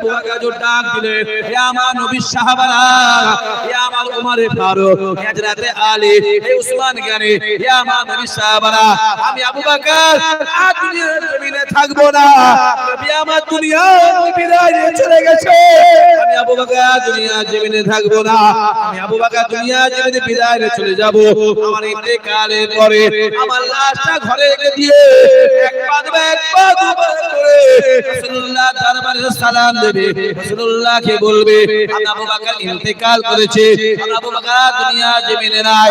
আবু বকর ডাক দিলে হে আমার নবী সাহাবারা হে আমার উমরে ফারুক হে হযরত আলী হে উসমান গনি হে আমার নবী সাহাবারা, আমি আবু বকর, আর দুনিয়ার জমিনে থাকব না। নবী আমার দুনিয়া বিদায় নিয়ে চলে গেছে। আমি আবু বকর দুনিয়া জমিনে থাকব না। আমি আবু বকর দুনিয়া জমিনে বিদায় নিয়ে চলে যাব। আমার ইন্তেকালের পরে আমার লাশটা ঘরে রেখে দিয়ে এক পা দেবে, এক পা দুবার করে রাসূলুল্লাহ দরবারে সালাম দেবে রাসূলুল্লাহকে বলবে, আবু বকর ইন্তেকাল করেছে। আবু বকর দুনিয়া জমিনে নাই।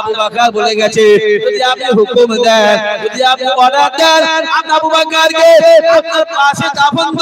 আবু বকর বলে গেছে, যদি আপনি হুকুম দেন, যদি আপনি অর্ডার দেন আবু বকরকে আপনার পাশে দাফন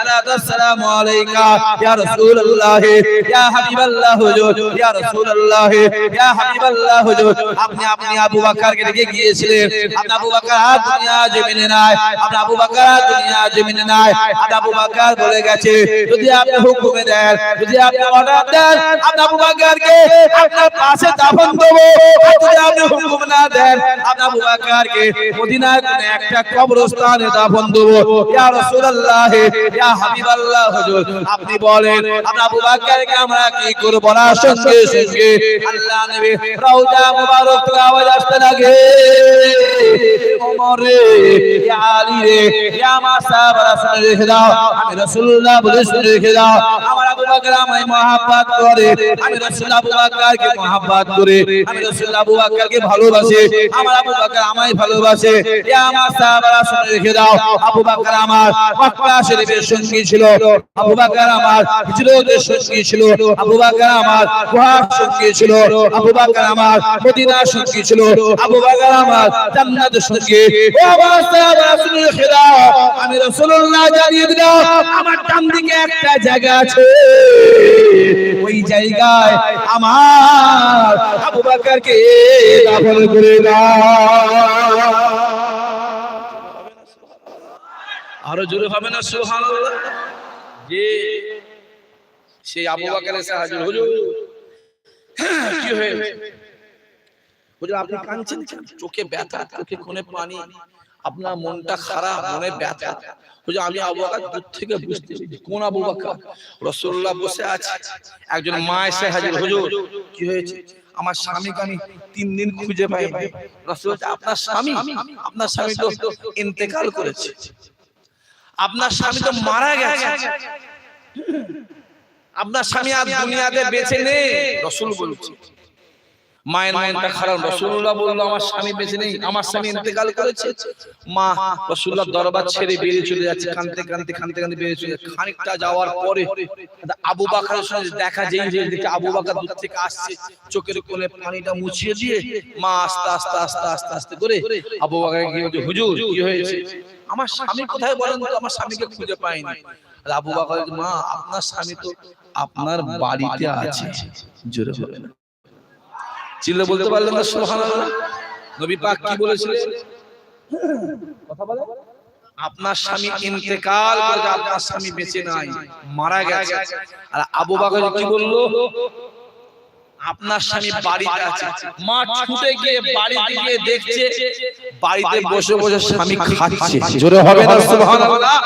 সালাতু আসসালামু আলাইকা, ইয়া রাসূলুল্লাহ, ইয়া হাবিবাল্লাহ হুজুর, ইয়া রাসূলুল্লাহ, ইয়া হাবিবাল্লাহ হুজুর। আপনি আপনি আবু বকরকে রেখে গিয়েছিলেন। আপনি আবু বকর আর দুনিয়া জমিনে নাই। আপনি আবু বকর আর দুনিয়া জমিনে নাই। আপনি আবু বকর বলে গেছে, যদি আপনি হুকুম দেন, যদি আপনি অর্ডার দেন, আপনি আবু বকরকে আপনার পাশে দাফন দেব আর যদি আপনি হুকুম না দেন, আপনি আবু বকরকে মদিনার কোন একটা কবরস্থানে দাফন দেব ইয়া রাসূলুল্লাহ আপনি বলেন বকরকে আমরা কি করব না? সঙ্গে সঙ্গে। আল্লাহ নবী রওজা মুবারক আওয়াজ আসতে লাগে। ওমরে, ইয়া আলী রে, ইয়া রেখে দাও। আমি রাসূলুল্লাহ বলে রেখে দাও। আমার আবু বকর আমায় মহব্বত করে। আমি রাসূল আবু বকরকে মহব্বত করে। আমি রাসূল আবু বকরকে ভালোবাসে। আমার আবু বকর আমায় ভালোবাসে। ইয়া রেখে দাও। আবু বকর আমার মক্কা সঙ্গী ছিল আবু বকর আমার হিজরতের সঙ্গী ছিল আবু বকর আমার গুহার সঙ্গী ছিল আবু বকর আমার মদিনার সঙ্গী ছিল আবু বকর আমার জান্নাতের সঙ্গী ও আমার সাহাবারা শুনে রেখে আমি রাসূলুল্লাহ জানিয়ে দিলাম, আমার ডান দিকে একটা জায়গা আছে। ওই জায়গায় আমার আবু বকরকে দাফন করে দাও। আরও জোরে হবে না, সুবহানাল্লাহ। যে সেই আবু বকর এসে হাজির হুজুর কি হয়েছে? হুজুর, আপনি কাঁদছেন চোখে ব্যথা, চোখে কোণে পানি। আপনার মনটা খারাপ, মনে ব্যথা। হুজুর, আমি আবু বকর দূর থেকে বুঝতে। কোন আবু বকর? রাসূলুল্লাহ বসে আছে। একজন মা এসে হাজির। হুজুর, কি হয়েছে? আমার স্বামীকে আমি তিন দিন খুঁজে পাই রাসূল আপনার স্বামী? আপনার স্বামী তো ইন্তেকাল করেছে। আপনার স্বামী তো মারা গেছে। আপনার স্বামী আর দুনিয়াতে বেঁচে নেই। রসুল বলছে। মায়ের মনটা খারাপ। রসুল্লাহ বলল আমার স্বামী বেঁচে নেই আমার স্বামী ইন্তেকাল করেছে। মা রসুল্লাহ দরবার ছেড়ে বেরিয়ে চলে যাচ্ছে কানতে কানতে কানতে কানতে বেরিয়ে চলে যাচ্ছে। খানিকটা যাওয়ার পরে আবু সঙ্গে দেখা যেই যে দেখে আবু বাকার দূর থেকে আসছে চোখের কোলে পানিটা মুছিয়ে দিয়ে মা আস্তে আস্তে আস্তে আস্তে আস্তে করে আবু বাকার গিয়ে হুজুর কি হয়েছে? আমার স্বামী কোথায় বলেন তো? আমার স্বামীকে খুঁজে পাইনি। আর আবু বাকর মা আপনার স্বামী তো আপনার বাড়িতে আছে। জোরে হবে না চিল্লে বলতে পারলেন না সুবহানাল্লাহ? নবী পাক কি বলেছিলেন? কথা বলে আপনার স্বামী ইন্তেকাল করেছে আপনার স্বামী বেঁচে নাই মারা গেছে। আর আবু বকর কি বলল? আপনার স্বামী বাড়িতে আছে। মা ছুটে গিয়ে বাড়িতে গিয়ে দেখছে বাড়িতে বসে বসে স্বামী খাচ্ছে। জোরে হবে না সুবহানাল্লাহ।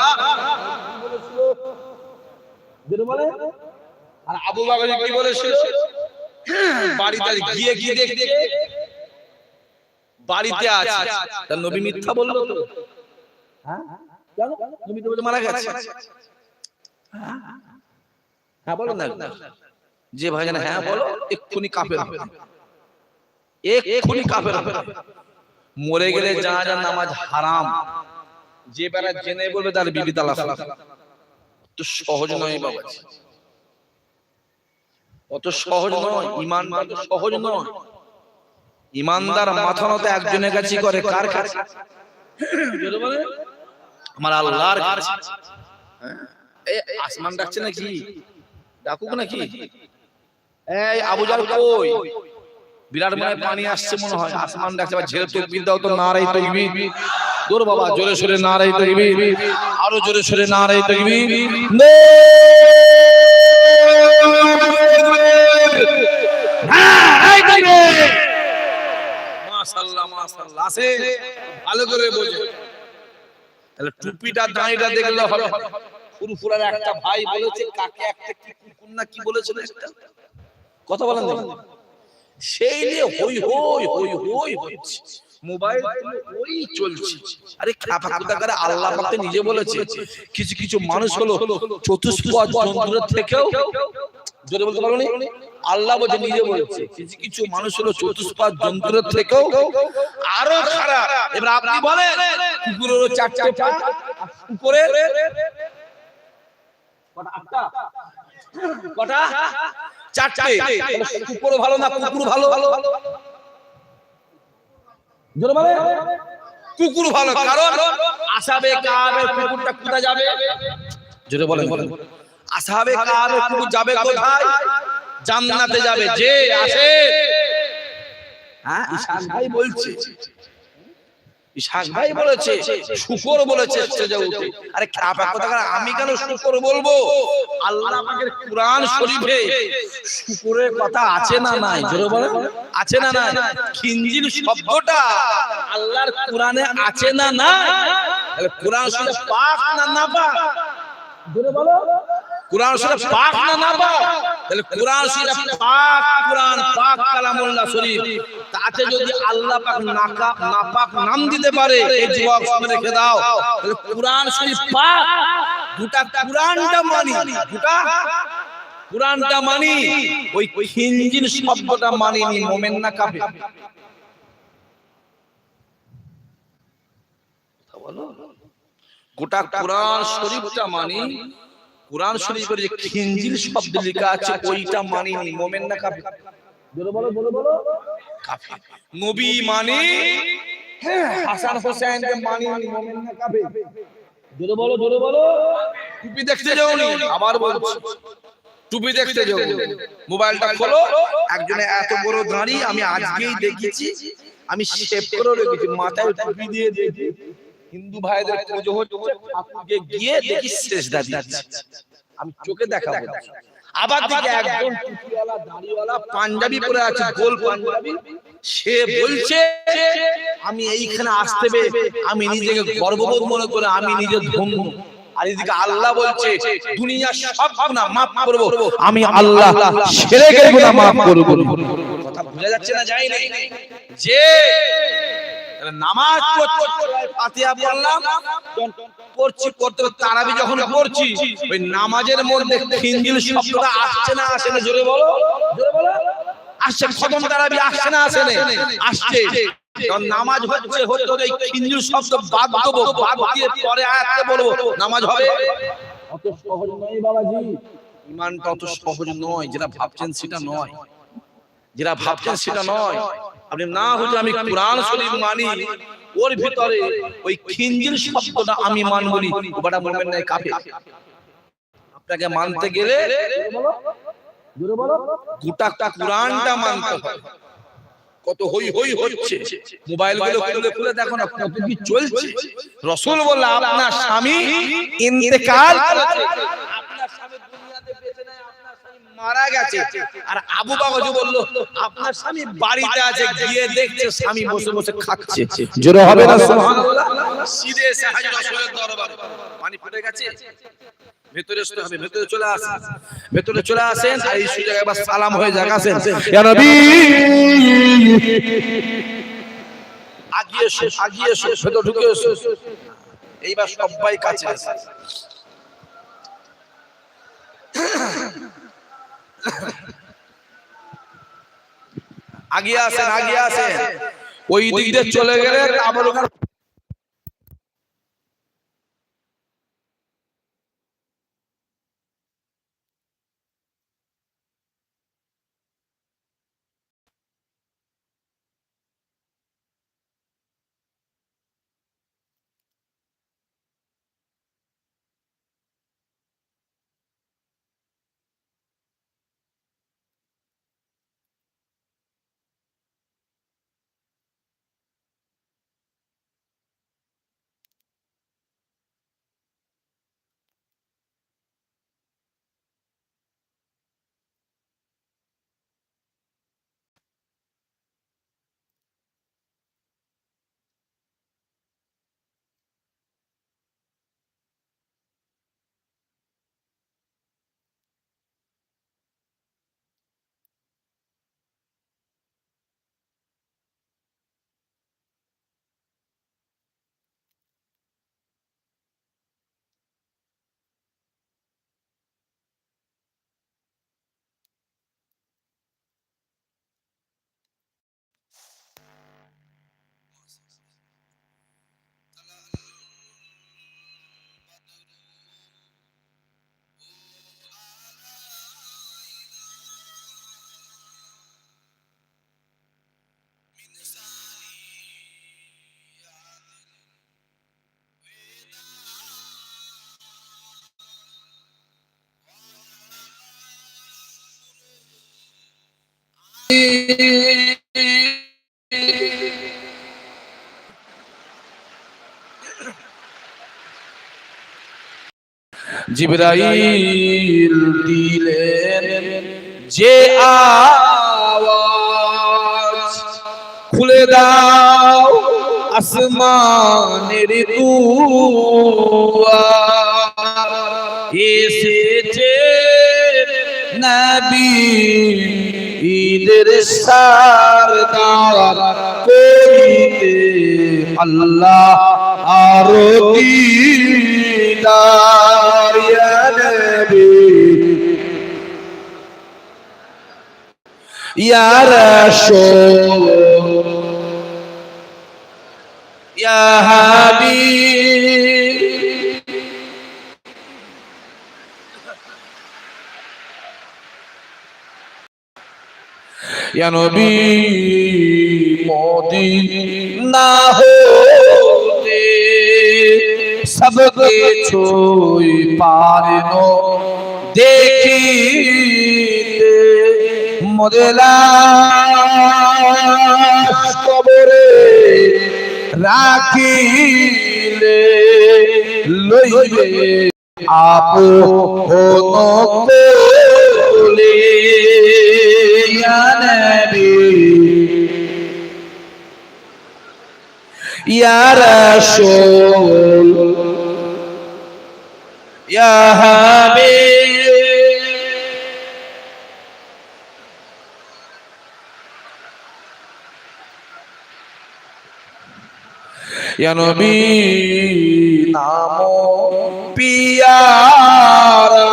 বলে? আর আবু বকর কি বলেছিল বাড়িতে গিয়ে গিয়ে দেখছে? বাড়িতে আছে। তা নবী মিথ্যা বলল তো? হ্যাঁ? নবী তো মারা গেছে। হ্যাঁ বলো না। যে ভাইজান হ্যাঁ বলো এক্ষুনি কাফের হবে। এক্ষুনি কাফের হবে। মরে গেলে জানাজার নামাজ হারাম। যে বেলা জেনে বলবে তার বিবি তালাক তো সহজ নয় বাবা অত সহজ নয় ইমান সহজ নয়। ইমানদার মাথা নত একজনের কাছে করে কার। কাছে? আমার আল্লাহর কাছে। হ্যাঁ? আসমান ডাকছে নাকি? ডাকুক নাকি? এই কই? বিরাট মনে পানি আসছে মনে হয়। আসমান ডাকছে আবার ঝেড়ে তকবির দাও তো না রাই দূর বাবা জোরে সরে না রাই আরও জোরে সরে না! রাই তকবির মাশাআল্লাহ মাশাআল্লাহ। আছে ভালো করে বোঝে। তাহলে টুপিটা দাঁড়িটা দেখলে হবে। ফুরফুরার একটা ভাই বলেছে কাকে একটা কি কুকুর না কি বলেছিল একটা কথা বলেন সেই নিয়ে হই হই হই হই হচ্ছে। মোবাইল ওই চলছে। আরে খাপা করে আল্লাহ পাক নিজে বলেছে। কিছু কিছু মানুষ হলো চতুষ্পদ যন্ত্রের থেকেও জোরে বলতে পারো আল্লাহ বলছে নিজে বলছে কিছু কিছু মানুষ হলো চতুষ্পদ যন্ত্রের থেকেও আরও খারাপ। এবার আপনি বলেন কুকুরের চারটে পা আর কুকুরের কটা আটটা? কটা চারটে। কুকুর ভালো না কুকুর ভালো। জোরে কুকুর ভালো কারণ আসাবে কাবে কুকুরটা কোথায় যাবে? জোরে বলেন বলেন। আসাবে কাবে কুকুর যাবে কোথায়? জান্নাতে যাবে। যে আসে। হ্যাঁ ভাই বলছে। ইসাক ভাই বলেছে শুকর বলেছে স্টেজে উঠে। আরে খাপা কথা আমি কেন শুকর বলব? আল্লাহ পাকের কুরআন শরীফে শুকরের কথা আছে না নাই? জোরে বলেন। আছে না নাই? খিনজিল শব্দটা আল্লাহর কোরআনে আছে না নাই? তাহলে কুরআন শরীফ পাক না না পাক জোরে বলো। কুরআন শরীফ পাক না না পাক তাহলে কুরআন শরীফ পাক কুরআন পাক কালামুল্লাহ শরীফ। তাতে যদি আল্লাহ পাক নাকাপ নাপাক নাম দিতে পারে এই যুবক শুনে রেখে দাও। তাহলে কুরআন শরীফ পাক। দুটা কুরআনটা মানি দুটা কুরআনটা মানি। ওই খিনজিন শব্দটা মানিনি মোমেন না কাফের কথা বলো? গোটা কোরআন শরীফটা মানি। কোরআন শরীফের যে খিনজিল শব্দ লেখা আছে ওইটা মানিনি মোমেন না কাফের। বলো বলো বলো বলো। কাফের। নবী মানি হ্যাঁ হাসান হোসেনকে মানিনি মোমেন না কাফের। জোরে বলো জোরে বলো। টুপি দেখতে যাওনি আবার বলছি। টুপি দেখতে যাও। মোবাইলটা খোলো। একজনে এত বড় দাঁড়ি আমি আজকেই দেখেছি আমি শেভ করে রেখেছি মাথায় টুপি দিয়ে দিয়েছি। হিন্দু ভাইদের পুজো হচ্ছে ঠাকুরকে গিয়ে দেখি শেষ দিচ্ছে। আমি চোখে দেখাবো আবার দিকে একজন টুপিওয়ালা দাড়িওয়ালা পাঞ্জাবি পরে আছে গোল পাঞ্জাবি। সে বলছে আমি এইখানে আসতে পেরে আমি নিজেকে গর্ববোধ মনে করে আমি নিজে ধন্য। আর এদিকে আল্লাহ বলছে দুনিয়া সব গুনাহ মাফ করব। আমি আল্লাহ শিরকের গুনাহ মাফ করব। কথা বোঝা যাচ্ছে না যাই নাই? যে নামাজ ফাতিহা পড়লাম। পড়ছি করতে তারাবি যখন পড়ছি ওই নামাজের মধ্যে খিনজিল শব্দটা আসছে না আসে না জোরে বলো। জোরে বলো আসছে খতম তারাবি আসছে না আসে না। আসছে। নামাজ হচ্ছে হতে হতে এই খিনজিল শব্দ বাদ দেবো বাদ দিয়ে পরে বলব নামাজ হবে। অত সহজ নয় বাবাজি। ইমানটা অত সহজ নয় যেটা ভাবছেন সেটা নয়। যেটা ভাবছেন সেটা নয়। আপনি না হলে আমি কোরআন শরীফ মানি। ওর ভিতরে ওই খিনজিল শব্দটা আমি মানবনি ওটা বলবেন না কাফে আপনাকে মানতে গেলে গোটা কোরআনটা মানতে হয় কত হই হই হচ্ছে। মোবাইলগুলো খুলে খুলে দেখো না কত কি চলছে। রসুল বলল আপনার স্বামী ইন্তেকাল করেছে আপনার স্বামী দুনিয়াতে বেঁচে নাই আপনার স্বামী মারা গেছে। আর আবু বাবাজু বলল আপনার স্বামী বাড়িতে আছে গিয়ে দেখছে স্বামী বসে বসে খাচ্ছে। জোরে হবে না সুবহানাল্লাহ। সিধে এসে হাজির রাসূলের দরবারে। পানি ফুটে গেছে। ভেতরে আসতে হবে ভেতরে চলে আসেন। ভেতরে চলে আসেন আর এই সুযোগে একবার সালাম হয়ে যাক আসেন। ইয়া নবী। আগিয়ে এসো আগিয়ে এসো ভেতর ঢুকে এসো। এইবার সবাই কাছে আসে আগিয়ে আসেন আগিয়ে আসেন। ওই দিক দিয়ে চলে গেলে আবার জিবরাইল দিলেন যে আওয়াজ খুলে দাও আসমানের দুয়ার। এসেছে নবী ঈদের সারদার করিতে আল্লাহ আরও দিদার ইয়া নবী। ইয়া হাবিব। ইয়া নবী মদিনা হতে সব কিছুই পারনো দেখিতে মদেলা কবরে রাখিলে লইবে। আপো রাসূল নামো পিয়ারা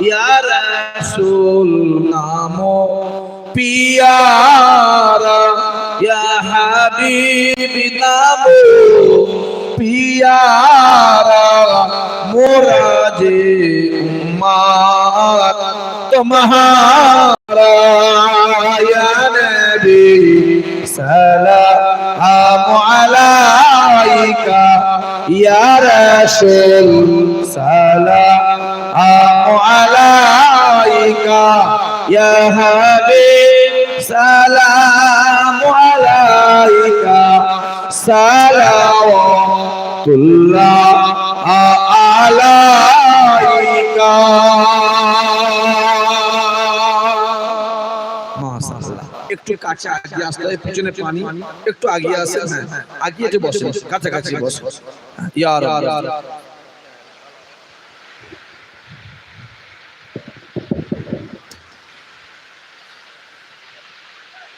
ইয়া রাসূল নামো পিয়ারা, ইয়া হাবিব নামো। পিয়ারা মোরা যে উম্মত তোমারা ইয়া নবী, সালাম আলাইকা, ইয়া রাসূল, সালাম আলাইকা ইয়া হাবিব সালাম আলাইকা সালাওয়াতুল্লাহ আলাইকা। মাশাআল্লাহ। একটু কাছে আগিয়ে হবে, পিছনে পানি একটু আগিয়ে আসে হ্যাঁ আগিয়ে বসে কাছাকাছি বসে। ইয়া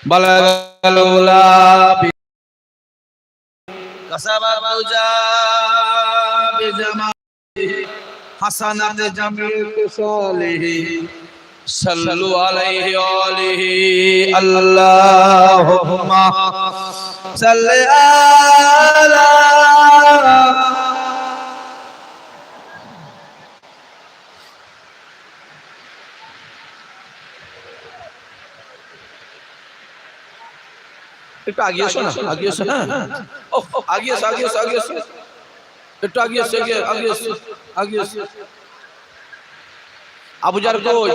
بلغ الأولى كسب الرجا بجماله حسنات جميع خصاله صلوا عليه وآله اللهم صل على একটু আগে এসো না আগে এসো হ্যাঁ আগে এসো আগে এসো আগে এসো একটু আগে এসো আগে আগে এসো আগে এসো আবু জার কই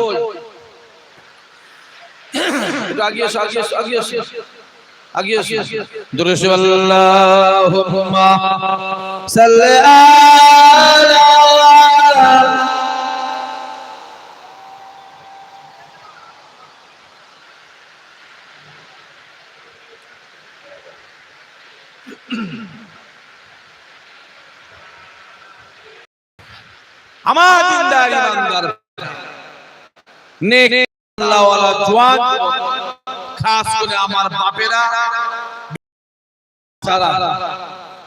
একটু আগে এসো আগে এসো আগে এসো আগে এসো দুরুস আল্লাহুম্মা সাল্লি আলা আমার দিনদার ইমানদার নেক আল্লাহওয়ালা জওয়ান খাস করে আমার বাপেরা।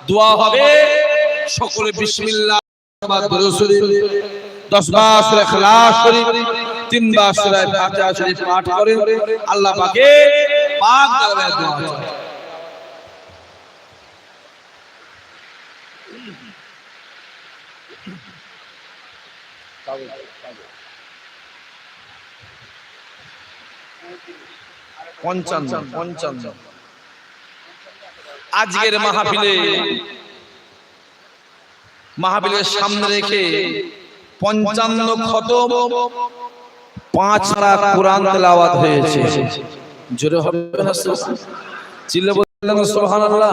দোয়া হবে সকলে বিসমিল্লাহ দশ বার সূরা ইখলাস শরীফ তিন বার সূরা ফাতিহা শরীফ পাঠ করে আল্লাহ পাকে পাক দরবারে দোয়া পঞ্চান্ন পঞ্চান্ন। আজকের মাহফিলে মাহফিলের সামনে রেখে পঞ্চান্ন খতম পাঁচ কোরআন তেলাওয়াত হয়েছে। জোরে হবে না চিল্লে বললেন সুবহানাল্লাহ।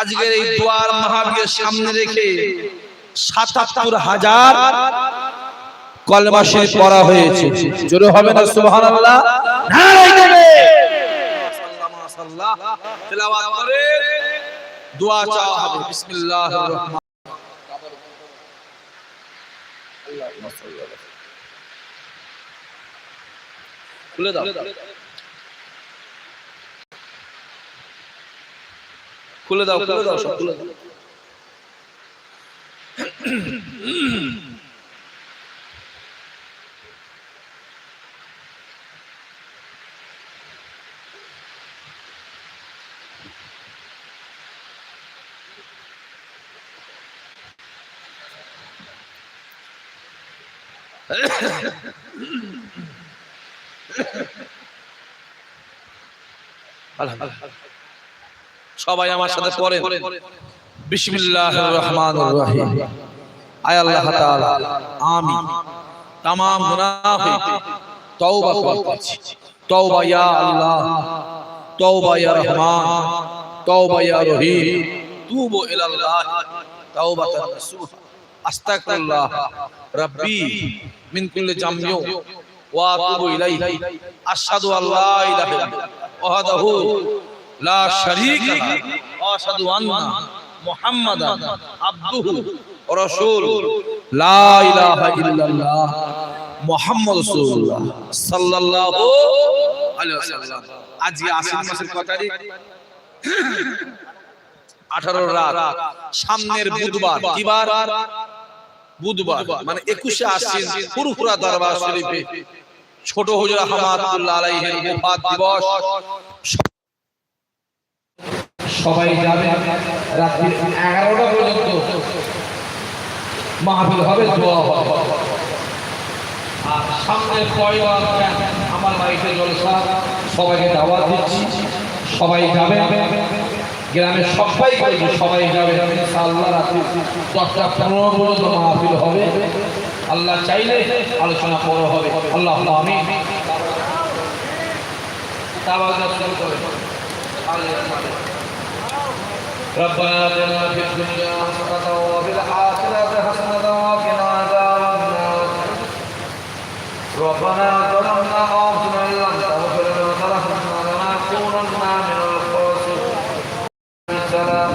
আজকের এই দুয়ার মাহফিলের সামনে রেখে সাতাত্তর হাজার কলমা শরীফ পড়া হয়েছে। জোরে হবে না করে দাও। খুলে দাও খুলে দাও, সব খুলে দাও। সবাই আমার সাথে পড়েন। বিসমিল্লাহির রহমানির রহিম আয় আল্লাহ তাআলা আমি तमाम গুনাহ হইতে তওবা করতেছি তওবা ইয়া আল্লাহ তওবা ইয়া রহমান তওবা ইয়া রহিম তুবু ইলাল্লাহ তাওবাতান নাসুহ আস্তাগফিরুল্লাহ রাব্বি মিন কুল্লি জামইউ ওয়া আতুবু ইলাইহি আশহাদু আল্লা ইলাহা ইল্লাল্লাহ ওয়াহদাহু লা শারীকা লাহু ওয়া আশহাদু আন্না মুহাম্মাদান আবদুহু ওয়া রাসূলুহু। লা ইলাহা ইল্লাল্লাহ রাসূলুল্লাহ সাল্লাল্লাহু আলাইহি ওয়াসাল্লাম। আজকে মাসের তারিখ? আঠারো রাত। সামনের বুধবার। কিবার বুধবার। মানে একুশে আশ্বিন ফুরফুরা দরবার শরীফে ছোট হুজুর আহমদুল্লাহ আলাইহির ওফাত দিবস। সবাই যাবে রাত্রি এগারোটা পর্যন্ত। মাহফিল হবে, দোয়া হবে। আর সামনে পয়লা আমার বাড়িতে জলসা, সবাইকে দাওয়াত দিচ্ছি। সবাই যাবে। গ্রামের সবাই বলবে সবাই যাবে। আল্লাহ রাত্রি দশটা পনেরো পর্যন্ত মাহফিল হবে। আল্লাহ চাইলে আলোচনা বড় হবে। আল্লাহ আমি। তাবাদ শুরু করে। ربنا آتنا في الدنيا حسنة وفي الآخرة حسنة وقنا عذاب النار ربنا ظلمنا أنفسنا إن لم تغفر لنا وترحمنا لنكونن من الخاسرين السلام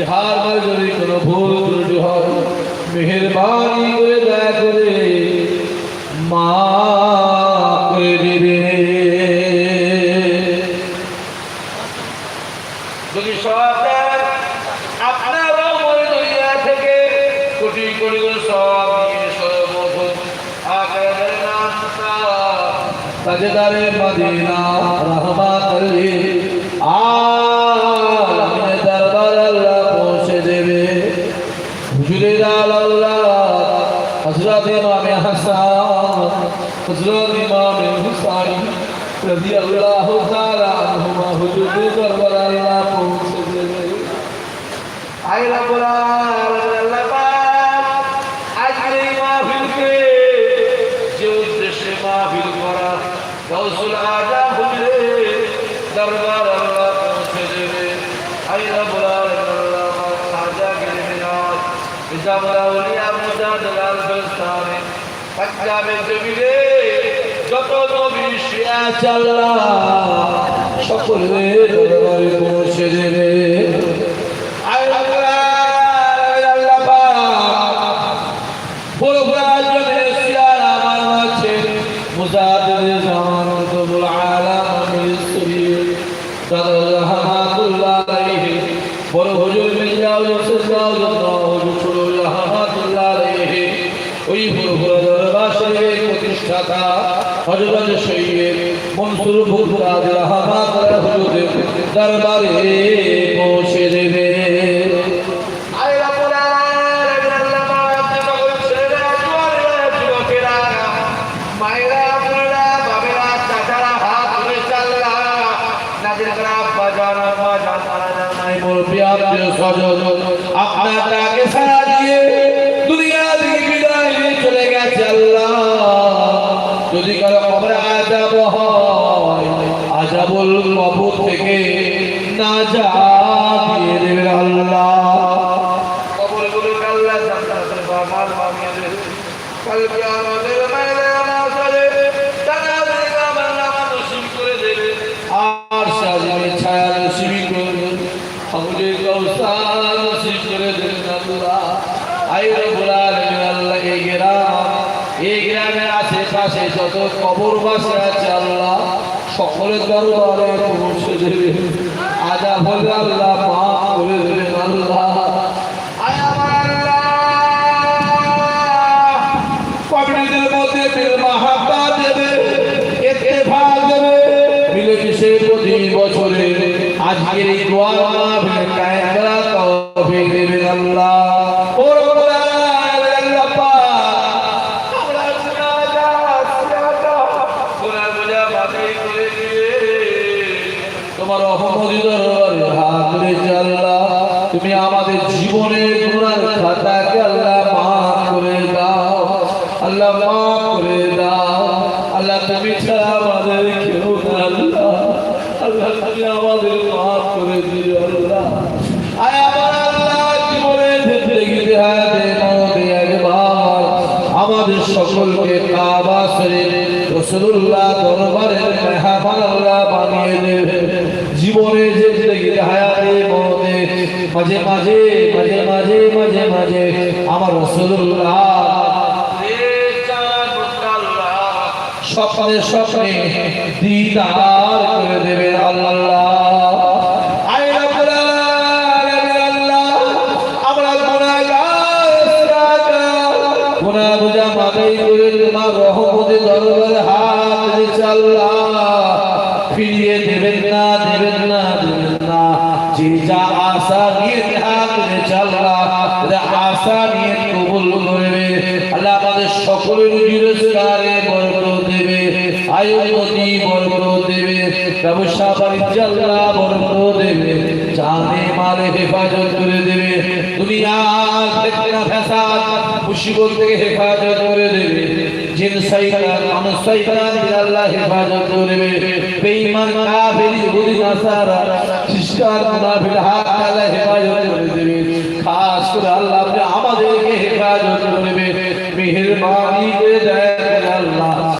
ইহার মাঝে যদি কোনো ভুল ত্রুটি হয়, মেহরবানি করে দয়া করে মা দিবে। তাজদারে মদিনা লিল আলামিন দরবার আল্লাহ পৌঁছে দেবে হুজুরের আল্লাহ হযরত ইমাম হাসান হযরত ইমাম হুসাইন রাদিয়াল্লাহু তাআলা হুজুরের দরবার আল্লাহ পৌঁছে দেবে আল্লাহ আজকের এই মাহফিলকে যে উদ্দেশ্যে মাহফিল করা গৌসুল আজম হুজুরের দরবার আল্লাহ পৌঁছে দেবে রব্বুল আলামিন আল্লাহ সাজা গিরে মিনাজ ইজামুল আউলিয়া মুজাদ্দাল ফিস্তানে পাঞ্জাবের জমিনে যত নবী শিয়া চাল্লা সকলের দরবারে পৌঁছে দেবে। দরবারে পৌঁছে দেবে আয় রাব্বুল আলামিন আল্লাহ আপনি সকল ছেলেরা জোয়ানেরা যুবকেরা মায়েরা আপনারা বাবেরা চাচারা হাত ধরে চাল্লা নাজির করা আব্বা জান আম্মা জান মারা জান নাই মুরব্বী আত্মীয় স্বজন আপনার ডাকে সাড়া দিয়ে দুনিয়া থেকে বিদায় নিয়ে চলে গেছে আল্লাহ যদি কারও কবরে আজাব হয় আজাবুল কবর থেকে না যা দিয়ে দেবেন আল্লাহ কবরগুলো আল্লাহ জান্নাতের বাগান বানিয়ে দেবে কালকে আমাদের মায়েরা আমাদের জান্নাতের বাগান নসিব করে দেবে আর সাজনে ছায়া নসিবি করবেন আমাদের কৌসার নসিব করে দেবেন আল্লাহ আই রব্বুল আলামিন আল্লাহ এই গ্রাম এই গ্রামের আশেপাশে যত কবর বাসে আছে আল্লাহ, সকলের দরবারে পৌঁছে দেবেন আজা বলে আল্লাহ মাফ করে দেবেন আল্লাহ। আল্লাহ মাফ করে দাও আল্লাহ তুমি ছাড়া আমাদের কেউ আল্লাহ আল্লাহ তুমি আমাদের মাফ করে দিও আল্লাহ। আয় আমার জিন্দগিতে আমাদের সকলকে কাবা শরীফ রাসূলুল্লাহ দরবারের মেহমান বানিয়ে দেবে। জীবনে জিন্দগি হায়াতে মওতে মাঝে মাঝে মাঝে মাঝে মাঝে মাঝে আমার রাসূলুল্লাহ স্বপ্নে স্বপ্নে দিদার করে দেবে আল্লাহ। রহমতে রব্বুল মুসিবত থেকে হেফাজত করে দেবে। জিন শয়তান, মানুষ শয়তান, আল্লাহ হেফাজত করবে বেঈমান, কাফির, ইহুদি, নাসারা, খ্রিস্টান, মুনাফিক হাত আল্লাহ হেফাজত করে দেবে। খাস করে আল্লাহ আমাদেরকে হেফাজত করবে মেহেরবানি করে